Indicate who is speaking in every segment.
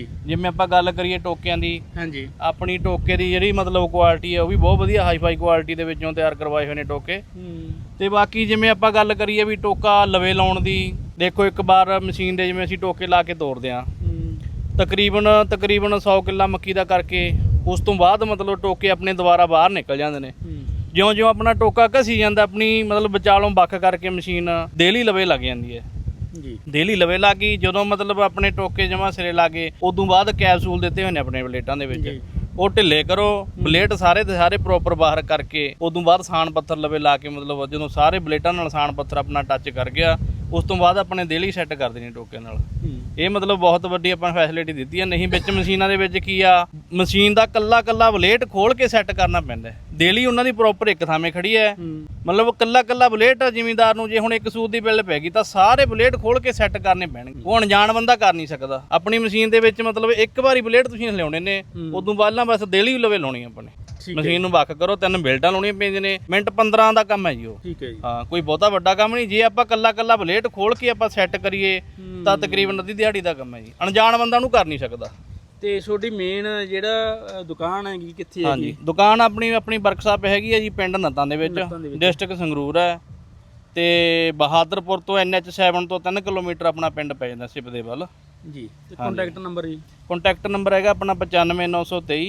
Speaker 1: ਜੀ
Speaker 2: ਜਿਵੇਂ ਆਪਾਂ ਗੱਲ ਕਰੀਏ ਟੋਕਿਆਂ ਦੀ
Speaker 1: ਹਾਂਜੀ।
Speaker 2: ਆਪਣੀ ਟੋਕੇ ਦੀ ਜਿਹੜੀ ਮਤਲਬ ਕੁਆਲਿਟੀ ਹੈ ਉਹ ਵੀ ਬਹੁਤ ਵਧੀਆ ਹਾਈ ਫਾਈ ਕੁਆਲਿਟੀ ਦੇ ਵਿੱਚੋਂ ਤਿਆਰ ਕਰਵਾਏ ਹੋਏ ਨੇ ਟੋਕੇ।
Speaker 1: ਹੂੰ।
Speaker 2: ਤੇ ਬਾਕੀ ਜਿਵੇਂ ਆਪਾਂ ਗੱਲ ਕਰੀਏ ਵੀ ਟੋਕਾ ਲਵੇ ਲਾਉਣ ਦੀ ਦੇਖੋ ਇੱਕ ਵਾਰ ਮਸ਼ੀਨ ਦੇ ਜਿਵੇਂ ਅਸੀਂ ਟੋਕੇ ਲਾ ਕੇ ਤੋੜਦੇ ਆ
Speaker 1: ਹੂੰ।
Speaker 2: ਤਕਰੀਬਨ ਤਕਰੀਬਨ 100 ਕਿੱਲਾ ਮੱਕੀ ਦਾ ਕਰਕੇ ਉਸ ਤੋਂ ਬਾਅਦ ਮਤਲਬ ਟੋਕੇ ਆਪਣੇ ਦੁਬਾਰਾ ਬਾਹਰ ਨਿਕਲ ਜਾਂਦੇ ਨੇ। ਜਿਉਂ ਜਿਉਂ ਆਪਣਾ ਟੋਕਾ ਘਸੀ ਜਾਂਦਾ ਆਪਣੀ ਮਤਲਬ ਵਿਚਾਲੋਂ ਵੱਖ ਕਰਕੇ ਮਸ਼ੀਨ ਦੇਲੀ ਲਵੇ ਲੱਗ ਜਾਂਦੀ ਹੈ।
Speaker 1: ਜੀ
Speaker 2: ਦੇਲੀ ਲਵੇ ਲੱਗ ਜਦੋਂ ਮਤਲਬ ਆਪਣੇ ਟੋਕੇ ਜਮਾ ਸਿਰੇ ਲਾਗੇ ਉਦੋਂ ਬਾਅਦ ਕੈਪਸੂਲ ਦਿੱਤੇ ਹੋਏ ਨੇ ਆਪਣੇ ਬਲੇਟਾਂ ਦੇ ਵਿੱਚ। ਉਹ ਢਿੱਲੇ ਕਰੋ ਬਲੇਟ ਸਾਰੇ ਦੇ ਸਾਰੇ ਪ੍ਰੋਪਰ ਬਾਹਰ ਕਰਕੇ ਉਦੋਂ ਬਾਅਦ ਸਾਨ ਪੱਥਰ ਲਵੇ ਲਾ ਕੇ ਮਤਲਬ ਜਦੋਂ ਸਾਰੇ ਬਲੇਟਾਂ ਨਾਲ ਸਾਨ ਪੱਥਰ ਆਪਣਾ ਟੱਚ ਕਰ ਗਿਆ ਉਸ ਤੋਂ ਬਾਅਦ ਆਪਣੇ ਦੇਲੀ ਸੈੱਟ ਕਰ ਦੇਣੀ ਟੋਕੇ ਨਾਲ। ਇਹ ਮਤਲਬ ਬਹੁਤ ਵੱਡੀ ਆਪਾਂ ਫੈਸਿਲਿਟੀ ਦਿੱਤੀ ਹੈ ਨਹੀਂ ਵਿੱਚ ਮਸ਼ੀਨਾਂ ਦੇ ਵਿੱਚ ਕੀ ਆ ਮਸ਼ੀਨ ਦਾ ਕੱਲਾ ਕੱਲਾ ਬਲੇਟ ਖੋਲ ਕੇ ਸੈੱਟ ਕਰਨਾ ਪੈਂਦਾ ਦੇਲੀ ਉਹਨਾਂ ਦੀ ਪ੍ਰੋਪਰ ਇੱਕ ਥਾਵੇਂ ਖੜੀ ਹੈ। ਮਤਲਬ ਕੱਲਾ ਕੱਲਾ ਬਲੇਟ ਜ਼ਿਮੀਂਦਾਰ ਨੂੰ ਜੇ ਹੁਣ ਇੱਕ ਸੂਤ ਦੀ ਬਿੱਲ ਪੈ ਗਈ ਤਾਂ ਸਾਰੇ ਬਲੇਡ ਖੋਲ ਕੇ ਸੈੱਟ ਕਰਨੇ ਪੈਣਗੇ। ਉਹ ਅਣਜਾਣ ਬੰਦਾ ਕਰ ਨਹੀਂ ਸਕਦਾ। ਆਪਣੀ ਮਸ਼ੀਨ ਦੇ ਵਿੱਚ ਮਤਲਬ ਇੱਕ ਵਾਰੀ ਬਲੇਡ ਤੁਸੀਂ ਲਿਆਉਣੇ ਨੇ ਉਦੋਂ ਬਾਅਦ ਬਸ ਦੇਲੀ ਲਵੇ ਲਾਉਣੀ ਆਪਣੇ
Speaker 1: ਹੈ
Speaker 2: ਮਸ਼ੀਨ ਨੂੰ ਵੱਖ ਕਰੋ ਤਿੰਨ ਬੇਲਟਾਂ ਲਾਉਣੀਆਂ ਪੈਂਦੀਆਂ ਨੇ। ਮਿੰਟ 15 ਦਾ ਕੰਮ ਹੈ ਜੀ ਉਹ।
Speaker 1: ਠੀਕ ਹੈ ਜੀ।
Speaker 2: ਹਾਂ ਕੋਈ ਬਹੁਤਾ ਵੱਡਾ ਕੰਮ ਨਹੀਂ। ਜੇ ਆਪਾਂ ਕੱਲਾ ਕੱਲਾ ਬਲੇਡ ਖੋਲ ਕੇ ਆਪਾਂ ਸੈੱਟ ਕਰੀਏ ਤਾਂ ਤਕਰੀਬਨ ਅੱਧੀ ਦਿਹਾੜੀ ਦਾ ਕੰਮ ਹੈ ਜੀ। ਅਣਜਾਣ ਬੰਦਾ ਨੂੰ ਕਰ ਨਹੀਂ ਸਕਦਾ।
Speaker 1: ਤੇ ਤੁਹਾਡੀ ਮੇਨ ਜਿਹੜਾ ਅ, ਦੁਕਾਨ ਹੈਗੀ ਕਿੱਥੇ ਹੈਗੀ?
Speaker 2: ਹਾਂਜੀ ਦੁਕਾਨ ਆਪਣੀ ਆਪਣੀ ਵਰਕਸ਼ਾਪ ਹੈਗੀ ਹੈ ਜੀ ਪਿੰਡ ਨੱਤਾਂ ਦੇ ਵਿੱਚ।
Speaker 1: ਨੱਤਾਂ ਦੇ ਵਿੱਚ।
Speaker 2: ਡਿਸਟ੍ਰਿਕਟ ਸੰਗਰੂਰ ਹੈ। ਤੇ ਬਹਾਦਰਪੁਰ ਤੋਂ NH7 ਤੋਂ 3 ਕਿਲੋਮੀਟਰ ਆਪਣਾ ਪਿੰਡ ਪੈ ਜਾਂਦਾ ਸਿਪ ਦੇ ਵੱਲ।
Speaker 1: ਜੀ। ਤੇ ਕੰਟੈਕਟ ਨੰਬਰ ਜੀ?
Speaker 2: ਕੰਟੈਕਟ ਨੰਬਰ ਹੈਗਾ ਆਪਣਾ 95923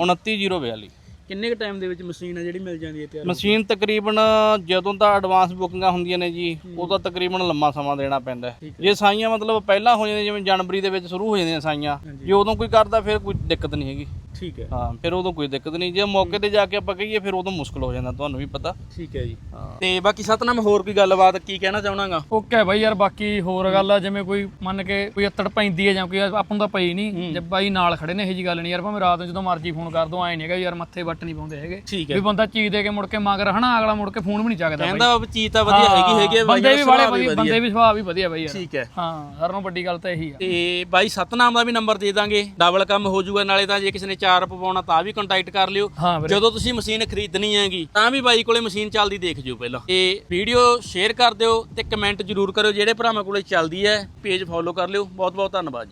Speaker 2: 29042
Speaker 1: ਕਿੰਨੇ ਕ ਟਾਈਮ ਦੇ ਵਿੱਚ ਮਸ਼ੀਨ ਹੈ ਜਿਹੜੀ ਮਿਲ ਜਾਂਦੀ ਹੈ ਤਿਆਰ
Speaker 2: ਮਸ਼ੀਨ ਤਕਰੀਬਨ ਜਦੋਂ ਤਾਂ ਐਡਵਾਂਸ ਬੁਕਿੰਗਾਂ ਹੁੰਦੀਆਂ ਨੇ ਜੀ ਉਹ ਤਾਂ ਤਕਰੀਬਨ ਲੰਮਾ ਸਮਾਂ ਦੇਣਾ ਪੈਂਦਾ ਹੈ। ਜੇ ਸਾਈਆਂ ਮਤਲਬ ਪਹਿਲਾਂ ਹੋ ਜਾਂਦੀਆਂ ਜਿਵੇਂ ਜਨਵਰੀ ਦੇ ਵਿੱਚ ਸ਼ੁਰੂ ਹੋ ਜਾਂਦੀਆਂ ਸਾਈਆਂ ਜੇ ਉਦੋਂ ਕੋਈ ਕਰਦਾ ਫਿਰ ਕੋਈ ਦਿੱਕਤ ਨਹੀਂ ਹੈਗੀ।
Speaker 1: ਠੀਕ ਹੈ।
Speaker 2: ਹਾਂ ਫਿਰ ਉਦੋਂ ਕੋਈ ਦਿੱਕਤ ਨਹੀਂ। ਜੇ ਮੌਕੇ ਤੇ ਜਾ ਕੇ ਆਪਾਂ ਕਹੀਏ ਫਿਰ ਉਦੋਂ ਮੁਸ਼ਕਲ ਹੋ ਜਾਂਦਾ ਤੁਹਾਨੂੰ ਵੀ ਪਤਾ।
Speaker 1: ਠੀਕ ਹੈ ਜੀ। ਤੇ ਬਾਕੀ ਸਤਨਾਮ ਹੋਰ ਕੋਈ ਗੱਲਬਾਤ ਕੀ ਕਹਿਣਾ ਚਾਹਣਾਗਾ?
Speaker 3: ਓਕੇ ਬਾਈ ਯਾਰ ਬਾਕੀ ਹੋਰ ਗੱਲ ਆ ਜਿਵੇਂ ਕੋਈ ਮੰਨ ਕੇ ਕੋਈ ਅੱਤੜ ਪੈਂਦੀ ਹੈ ਜਾਂ ਕੋਈ ਆਪਾਂ ਨੂੰ ਤਾਂ ਪਈ ਨਹੀਂ ਜੇ ਬਾਈ ਨਾਲ ਖੜੇ ਨੇ ਇਹੋ ਜੀ ਗੱਲ ਨਹੀਂ ਯਾਰ ਭਾਵੇਂ ਰਾਤ ਨੂੰ ਜਦੋਂ ਮਰਜ਼ੀ ਫੋਨ ਕਰ ਦੋ ਐ ਨਹੀਂ ਹੈਗਾ ਯਾਰ ਮੱਥੇ ਵੱਟ ਨਹੀਂ ਪਾਉਂਦੇ ਹੈਗੇ।
Speaker 1: ਠੀਕ ਹੈ।
Speaker 3: ਵੀ ਬੰਦਾ ਚੀਜ਼ ਦੇ ਕੇ ਮੁੜ ਕੇ ਮੰਗ ਹਨਾ ਅਗਲਾ ਮੁੜ ਕੇ ਫੋਨ ਵੀ ਨਹੀਂ ਚੱਕਦਾ ਬਾਈ।
Speaker 1: ਕਹਿੰਦਾ ਵੀ ਚੀਜ਼ ਤਾਂ ਵਧੀਆ ਹੈਗੀ ਹੈਗੀ ਹੈ ਬਾਈ
Speaker 3: ਬੰਦੇ ਵੀ ਵਾਲੇ ਵਧੀਆ ਬੰਦੇ ਵੀ ਸੁਭਾਅ ਵੀ ਵਧੀਆ ਬਾਈ ਯਾਰ।
Speaker 1: ਠੀਕ ਹੈ।
Speaker 3: ਹਾਂ ਸਾਰਿਆਂ ਨੂੰ ਵੱਡੀ ਗੱਲ ਤਾਂ ਇਹੀ ਆ।
Speaker 1: ਤੇ ਬਾਈ ਸਤਨਾਮ ਦਾ ਵੀ ਨੰਬਰ ਦੇ ਦਾਂਗੇ। ਡਬਲ ਕੰਮ ਹੋ ਜਾਊਗਾ ਨਾਲੇ ਤਾਂ ਜੇ ਕਿਸੇ ਨੇ ਚਾਰ ਪਵਾਉਣਾ ਤਾਂ ਵੀ ਕੰਟੈਕਟ ਕਰ ਲਿਓ।
Speaker 3: ਹਾਂ ਵੀਰੇ।
Speaker 1: ਜਦੋਂ ਤੁਸੀਂ ਮਸ਼ੀਨ ਖਰੀਦਣੀ ਹੈਗੀ ਤਾਂ ਵੀ ਬਾਈ ਕੋਲੇ ਮਸ਼ੀਨ ਚੱਲਦੀ ਦੇਖ ਜਿਓ ਪਹਿਲਾਂ। ਤੇ ਵੀਡੀਓ ਸ਼ੇਅਰ ਕਰ ਦਿਓ ਤੇ ਕਮੈਂਟ ਜ਼ਰੂਰ ਕਰਿਓ ਜਿਹੜੇ ਭਰਾਵਾਂ ਕੋਲੇ ਚੱਲਦੀ ਹੈ ਪੇਜ ਫੋਲੋ ਕਰ ਲਿਓ। ਬਹੁਤ ਬਹੁਤ ਧੰਨਵਾਦ ਜੀ।